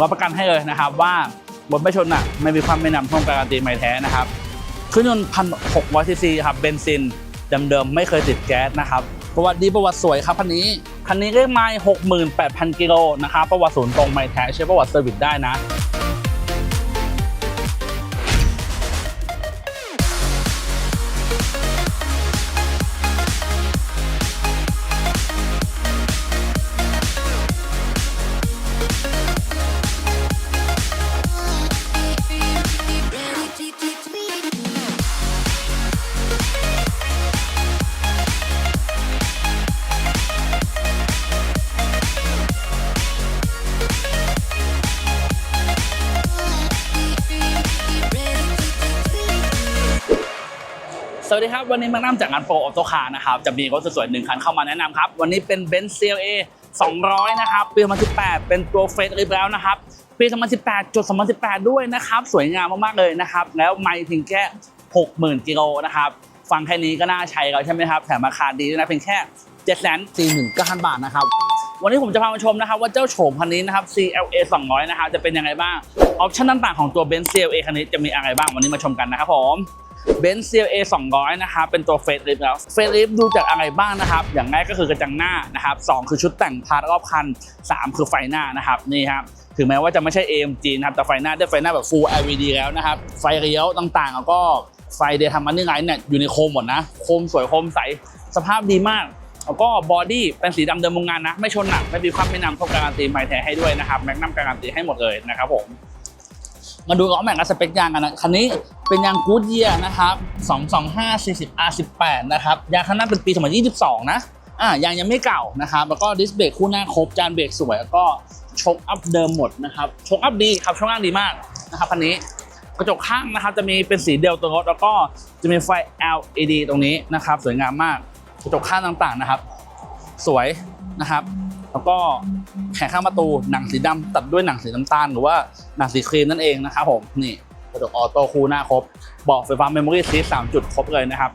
รับประกันให้เลยนะครับว่าบนไม่ชนอะไม่มีความไม่นำท่วมการันตีไม่แท้นะครับเครื่องยนต์พันหกร้อยซีซีครับเบนซินเดิมๆไม่เคยติดแก๊สนะครับประวัติดีประวัติสวยครับคันนี้คันนี้เลขไม้หกหมื่นแปดพันกิโลนะครับประวัติศูนย์ตรงไม่แท้ใช้ประวัติเซอร์วิสได้นะ วัสดีครับ วันนี้มานั่งจากงานโฟร์ออโตคาร์นะครับ จะมีรถสวยๆหนึ่งคันเข้ามาแนะนำครับ วันนี้เป็น b e n z CLA 200 นะครับ ปี 2018 เป็นตัวเฟสริบแล้วนะครับ ปี 2018จุด2018 ด้วยนะครับ สวยงามมากๆเลยนะครับ แล้วไม่เพียงแค่ 60,000 กิโลนะครับ ฟังแค่นี้ก็น่าใช้แล้วใช่ไหมครับ แถมราคาดีด้วยนะเพียงแค่ 749,000 บาทนะครับวันนี้ผมจะพามาชมนะครับว่าเจ้าโฉมคันนี้นะครับ CLA 200 นะครับจะเป็นยังไงบ้างออปชั่นต่างๆของตัว Benz CLA คันนี้จะมีอะไรบ้างวันนี้มาชมกันนะครับผม เบนซ์ CLA 200 นะครับ เป็นตัวเฟสลิฟแล้วเฟสลิฟดูจากอะไรบ้างนะครับ อย่างแรกก็คือกระจังหน้านะครับสองคือชุดแต่งพาร์ทรอบคัน 3 คือไฟหน้านะครับ นี่ครับถึงแม้ว่าจะไม่ใช่ AMG นะครับ แต่ไฟหน้าได้ไฟหน้าแบบ Full LED แล้วนะครับ ไฟเลี้ยวต่างๆ แล้วก็ไฟเดย์ทำมันนี่ไงเนี่ยอยู่ในโคมหมดนะ โคมสวยโคมใส สภาพดีมากแล้วก็บอดี้เป็นสีดำเดิมโรงงานนะ ไม่ชนหนัก ไม่มีความไม่นำพวกการันตีไมแท้ให้ด้วยนะครับแม็กนัมการันตีให้หมดเลยนะครับผม มาดูล้อแม็กกับสเปคยางกันนะ คันนี้เป็นยางกูดเยียนะครับ225 40 R18 นะครับ ยางข้างหน้าเป็นปี 2022 นะ อ่ายางยังไม่เก่านะครับ แล้วก็ดิสเบรกคู่หน้าครบ จานเบรกสวย แล้วก็ชกอัพเดิมหมดนะครับ ชกอัพดีครับช่วงล่างดีมากนะครับคันนี้กระจกข้างนะครับจะมีเป็นสีเดียวตัวรถแล้วก็จะมีไฟ LED ตรงนี้นะครับ สวยงามมากกระจกข้างต่างๆนะครับ สวยนะครับ แล้วก็ แผงข้างประตูหนังสีดำตัดด้วยหนังสีน้ำตาล หรือว่าหนังสีครีมนั่นเองนะครับผมนี่กระจกออโต้คู่หน้าครบเบอกไฟฟ้าเมมโมรี่ซีสามจุดครบเลยนะครับ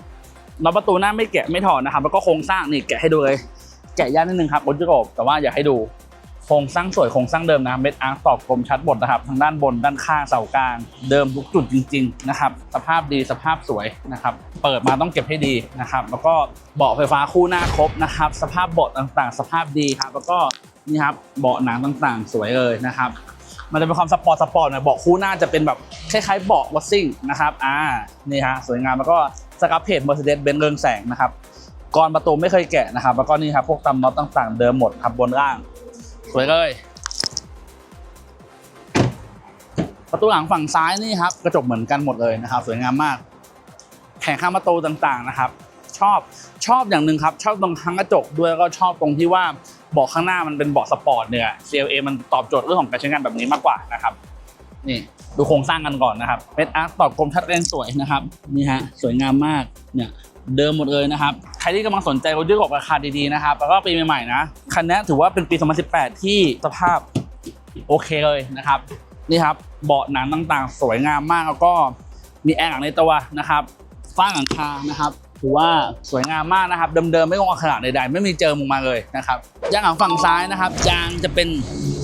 น็อตประตูหน้าไม่แกะไม่ถอดนะครับแล้วก็โครงสร้างนี่แกะให้ดูเลย แกะยากนิดนึงครับรถยุโรปแต่ว่าอยากให้ดูโครงสร้างสวยโครงสร้างเดิมนะเม็ดอาร์ตตอกกลมชัดหมดนะครับทางด้านบนด้านข้างเสากลาง เดิมทุกจุดจริง ๆ นะครับ สภาพดีสภาพสวยนะครับ เปิดมาต้องเก็บให้ดีนะครับ แล้วก็เบาะไฟฟ้าคู่หน้าครบนะครับ สภาพเบาะต่างๆ สภาพดีครับแล้วก็ นี่ครับเบาะหนังต่างๆ สวยเลยนะครับ มันจะเป็นความสปอร์ตสปอร์ตหน่อยเบาะคู่หน้าจะเป็นแบบคล้ายๆเบาะวอซิ่งนะครับอ่านี่ฮะสวยงามแล้วก็สครับเพจ Mercedes Benz เรืองแสงนะครับกรอนประตูไม่เคยแกะนะครับ แล้วก็นี่ครับพวกตำน็อตต่างๆ เดิมหมดครับบนล่าง สวยเลยประตูหลังฝั่งซ้ายนี่ครับกระจกเหมือนกันหมดเลยนะครับ สวยงามมากแผงข้างประตูต่างๆนะครับ ชอบชอบอย่างหนึ่งครับ ชอบตรงข้งกระจกด้วยแล้วก็ชอบตรงที่ว่า เบาะข้างหน้ามันเป็นเบาะสปอร์ตเนี่ย CLA มันตอบโจทย์เรื่องของการใช้งานแบบนี้มากกว่านะครับนี่ดูโครงสร้างกันก่อนนะครับเป็นอาร์ตตอบกลมชัดเจนสวยนะครับนี่ฮะสวยงามมากเนี่ยเดิมหมดเลยนะครับ ใครที่กำลังสนใจรถยุโรปราคาดีๆนะครับ แล้วก็ปีใหม่ๆนะ คันนี้ถือว่าเป็นปี 2018 ที่สภาพโอเคเลยนะครับ นี่ครับ เบาะหนังต่างๆ สวยงามมากแล้วก็มีแอร์หลังในตัวนะครับฝ้าหลังคานะครับ ถือว่าสวยงามมากนะครับ เดิมๆ ไม่งอขนาดใดๆ ไม่มีเจอมุมมาเลยนะครับยางหลังฝั่งซ้ายนะครับยางจะเป็น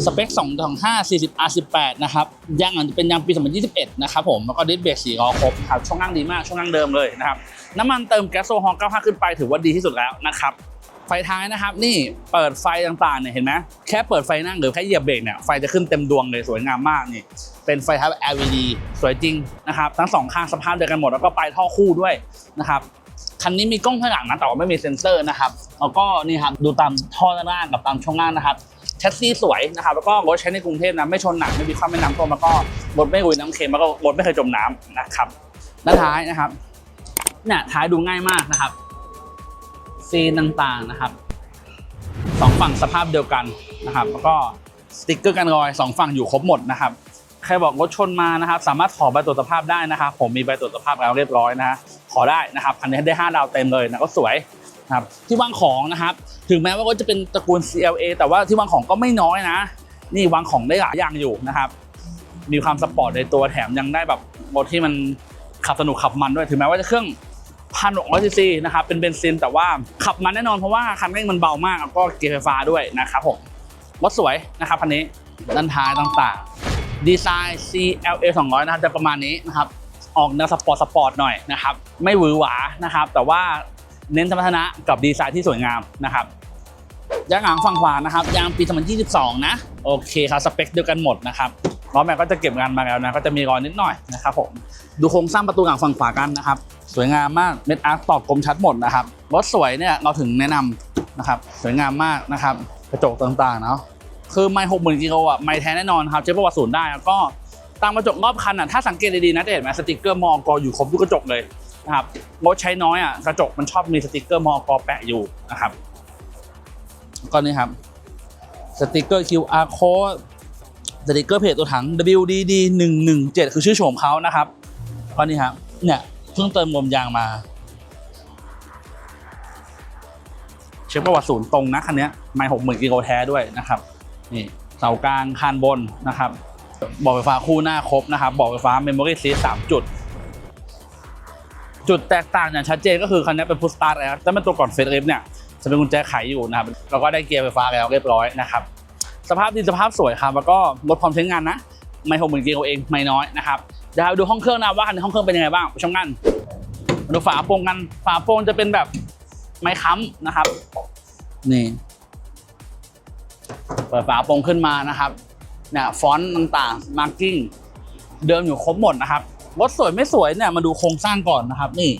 สเปค2 2 5 40 R18 นะครับยางอันจะเป็นยางปี 2021 นะครับผมแล้วก็ดิสเบรก4ล้อครบครับช่วงล่างดีมากช่วงล่างเดิมเลยนะครับน้ำมันเติมแก๊สโซฮอล์95 ขึ้นไปถือว่าดีที่สุดแล้วนะครับไฟท้ายนะครับนี่เปิดไฟต่างๆเนี่ยเห็นไหมแค่เปิดไฟนั่งหรือแค่เหยียบเบรกเนี่ยไฟจะขึ้นเต็มดวงเลยสวยงามมากนี่เป็นไฟท้าย LED สวยจริงนะครับทั้งสองข้างสภาพเดียวกันหมดแล้วก็ปลายท่อคู่ด้วยนะครับ คันนี้มีกล้องข้างหลังนะแต่ว่าไม่มีเซ็นเซอร์นะครับแล้วก็นี่ครับดูตามท่อด้านล่างกับตามช่วงล่างนะครับแชสซีสวยนะครับแล้วก็รถใช้ในกรุงเทพนะไม่ชนหนักไม่มีความไม่น้ำท่วมแล้วก็รถไม่ลุยน้ำเค็มแล้วก็รถไม่เคยจมน้ำนะครับด้านท้ายนะครับเนี่ยท้ายดูง่ายมากนะครับซีนต่างๆนะครับสองฝั่งสภาพเดียวกันนะครับ แล้วก็สติ๊กเกอร์กันรอยสองฝั่งอยู่ครบหมดนะครับใครบอกรถชนมานะครับ สามารถขอใบตรวจสภาพได้นะครับผมมีใบตรวจสภาพแล้วเรียบร้อยนะฮะ ขอได้นะครับอันนี้ได้ห้าดาวเต็มเลยนะก็สวยนะครับที่วางของนะครับถึงแม้ว่าก็จะเป็นตระกูล CLA แต่ว่าที่วางของก็ไม่น้อยนะ นี่วางของได้หลายอย่างอยู่นะครับ มีความสปอร์ตในตัวแถมยังได้แบบรถที่มันขับสนุกขับมันด้วย ถึงแม้ว่าจะเครื่องพันหกร้อยซีซีนะครับเป็นเบนซินแต่ว่าขับมันแน่นอนเพราะว่าคันเร่งมันเบามากแล้วก็เกียร์ไฟฟ้าด้วยนะครับผมรถสวยนะครับคันนี้ด้านท้ายต่างๆดีไซน์ CLA 200 นะครับจะประมาณนี้นะครับ ออกแนวสปอร์ตสปอร์ตหน่อยนะครับไม่หวือหวานะครับ แต่ว่าเน้นสมรรถนะกับดีไซน์ที่สวยงามนะครับยางหางฝั่งขวานะครับยางปี 2022 นะโอเคครับสเปคเดียวกันหมดนะครับล้อแม็กก็จะเก็บงานมาแล้วนะก็จะมีรอยนิดหน่อยนะครับผมดูโครงสร้างประตูหลังฝั่งขวากันนะครับสวยงามมากเม็ดอาร์ตตอกกลมชัดหมดนะครับรถสวยเนี่ยเราถึงแนะนำนะครับสวยงามมากนะครับกระจกต่างๆเนาะคือไม่หกหมื่นกิโลอะไม่แท้แน่นอนครับเช็คประวัติศูนย์ได้แล้วก็ ตามกระจกรอบคันอะถ้าสังเกตดีๆนะจะเห็นไหมสติกเกอร์มอกออยู่ครบทุกกระจกเลยนะครับรถใช้น้อยอะกระจกมันชอบมีสติกเกอร์มอกอแปะอยู่นะครับก็นี่ครับสติกเกอร์ QR code สติกเกอร์เพจตัวถัง WDD 117คือชื่อโฉมเขานะครับก็นี่ครับเนี่ยเพิ่งเติมลมยางมาเช็คประวัติศูนย์ตรงนะคันนี้ไม่หกหมื่นกิโลแท้ด้วยนะครับนี่เสากลางคานบนนะครับ บ่อไฟฟ้าคู่หน้าครบนะครับบ่อไฟฟ้าเมมโมรี่ซีสามจุด จุดแตกต่างอย่างชัดเจนก็คือคันนี้เป็นพุชสตาร์ทแล้วแต่เป็นตัวก่อนเฟสเอฟเนี่ยจะเป็นกุญแจไขอยู่นะครับแล้วก็ได้เกียร์ไฟฟ้าแล้วเรียบร้อยนะครับสภาพดีสภาพสวยครับแล้วก็ลดความใช้งานนะไม่หกหมื่นกิโลเองไม่น้อยนะครับเดี๋ยวเราดูห้องเครื่องนะว่าคันในห้องเครื่องเป็นยังไงบ้างชมกันมาดูฝาโปร่งกันฝาโปร่งจะเป็นแบบไม้ค้ำนะครับนี่เปิดฝาโปร่งขึ้นมานะครับ เนี่ยฟอนต์ต่างๆมาร์กิ้งเดิมอยู่ครบหมดนะครับรถสวยไม่สวยเนี่ยมาดูโครงสร้างก่อนนะครับ นี่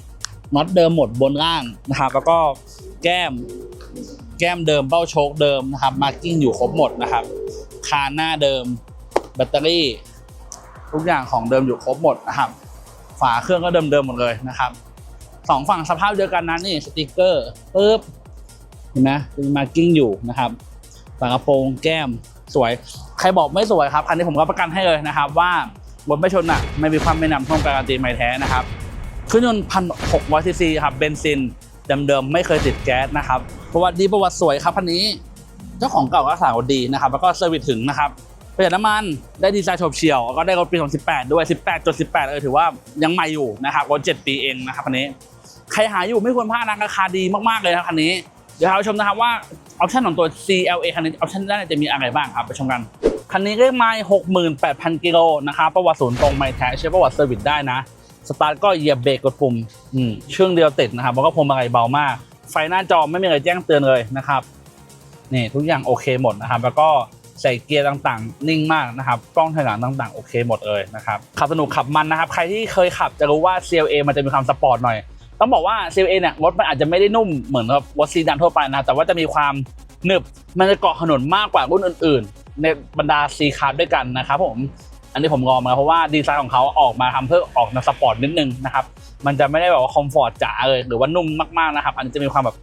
น็อตเดิมหมดบนล่างนะครับ แล้วก็แก้ม แก้มเดิมเบ้าโชคเดิมนะครับมาร์กิ้งอยู่ครบหมดนะครับคานหน้าเดิมแบตเตอรี่ทุกอย่างของเดิมอยู่ครบหมดนะครับ ฝาเครื่องก็เดิมๆหมดเลยนะครับสองฝั่งสภาพเดียวกันนะนี่สติกเกอร์ปึ๊บเห็นไหมมีมาร์กิ้งอยู่นะครับฝากระโปรงแก้มสวย ครบอกไม่สวยครับคันนี้ผมก็ประกันให้เลยนะครับ ว่าบนไม่ชนอะไม่มีความไม่นำท่วงการันตีไม่แท้นะครับเครื่องยนต์พันหกร้อยซีซีครับเบนซินเดิมๆไม่เคยติดแก๊สนะครับประวัติดีประวัติสวยครับคันนี้เจ้าของเก่าก็รักษาดีนะครับ แล้วก็เซอร์วิสถึงนะครับประหยัดน้ำมันได้ดีไซน์โฉบเฉี่ยวแล้วก็ได้รถปี 2018 ด้วย 18.18 เออถือว่ายังใหม่อยู่นะครับรถ7ปีเองนะครับคันนี้ ใครหาอยู่ไม่ควรพลาดนะราคาดีมากๆเลยนะครับคันนี้ เดี๋ยวเราชมนะครับว่าออปชันของตัว CLA คันนี้ออปชันด้านในจะมีอะไรบ้างครับไปชมกัน คันนี้เลขไมล์68,000กิโลนะครับประวัติศูนย์ตรงไม่แท้ใช้ประวัติเซอร์วิสได้นะ สตาร์ทก็เหยียบเบรกกดปุ่มอืมเชื่องเดียวติดนะครับแล้วก็พวงมาลัยเบามาก ไฟหน้าจอไม่มีอะไรแจ้งเตือนเลยนะครับนี่ทุกอย่างโอเคหมดนะครับ แล้วก็ใส่เกียร์ต่างๆ นิ่งมากนะครับกล้องถอยหลังต่างๆ โอเคหมดเลยนะครับขับสนุกขับมันนะครับ ใครที่เคยขับจะรู้ว่า CLA มันจะมีความสปอร์ตหน่อย ต้องบอกว่า CLA เนี่ยรถมันอาจจะไม่ได้นุ่มเหมือนกับรถซีดานทั่วไปนะแต่ว่าจะมีความหนึบมันจะเกาะถนนมากกว่ารุ่นอื่น ในบรรดา C คาร์ด้วยกันนะครับผม อันนี้ผมลองมาเพราะว่าดีไซน์ของเขาออกมาทำเพื่อออกแนสปอร์ตนิดนึงนะครับมันจะไม่ได้แบบว่าคอมฟอร์ตจ๋าเลยหรือว่านุ่มมากๆนะครับ อันนี้จะมีความแบบ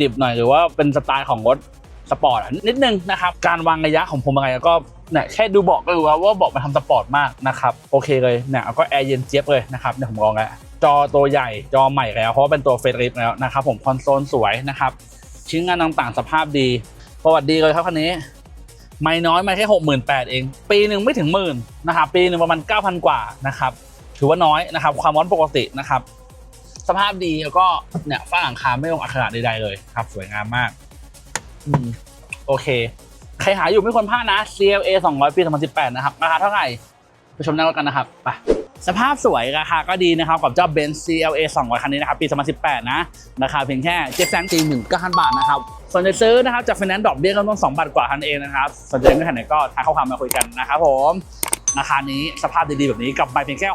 ดิบๆหน่อยหรือว่าเป็นสไตล์ของรถสปอร์ตนิดนึงนะครับ การวางระยะของพวงมาลัยก็เนี่ยแค่ดูเบอกก็รู้แล้วว่าเบอกมันทำสปอร์ตมากนะครับ โอเคเลยเนี่ยก็แอร์เย็นเจี๊ยบเลยนะครับเนี่ยผมลองแล้วจอตัวใหญ่จอใหม่แล้ว เพราะว่าเป็นตัวเฟรลิฟแล้วนะครับผมคอนโซลสวยนะครับ ชิ้นงานต่างๆสภาพดีประวัติดีเลยครับคันนี้ ไม่น้อยไม่แค่หกหมื่นแปดเอง ปีหนึ่งไม่ถึงหมื่นนะครับปีหนึ่งประมาณเก้าพันกว่านะครับถือว่าน้อยนะครับ ความร้อนปกตินะครับ สภาพดีแล้วก็เนี่ยฝ้าหลังคาไม่ลงอักขระใดๆเลยครับสวยงามมากอืมโอเค ใครหาอยู่ไม่ควรพลาดนะ CLA 200 ปี 2018 นะครับราคาเท่าไหร่ไปชมได้แล้วกันนะครับไป สภาพสวยราคาก็ดีนะครับ กับเจ้า Benz CLA 200 คันนี้นะครับ ปี 2018 นะราคาเพียงแค่7 4 1 9 0 0 บาทนะครับสนใจซื้อนะครับจาก Finance ดอกเบี้ยก็ต้อง2บาทกว่าคันเองนะครับสนใจเงื่อนไขไหนก็ทักข้อความมาคุยกันนะครับผมราคานี้สภาพดีๆแบบนี้กับไม่เพียงแค่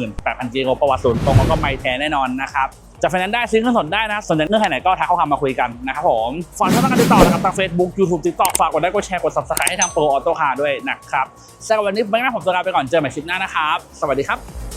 68,000กิโลประวัติศูนย์ตรงแล้วก็ไม่แท้แน่นอนนะครับ จากไฟแนนซ์ได้ซื้อหุ้นสนได้นะสนใจเรื่องไขไหนก็ทักข้อความมาคุยกันนะครับผมฝากช่องทางการติดต่อนะครับทาง Facebook YouTube TikTok ฝากกดไลค์กดแชร์กด Subscribe ให้ทางโปรออโต้คาร์ด้วยนะครับสำหรับวันนี้ไม่งั้นผมตัวลาไปก่อนเจอใหม่คลิปหน้านะครับ สวัสดีครับ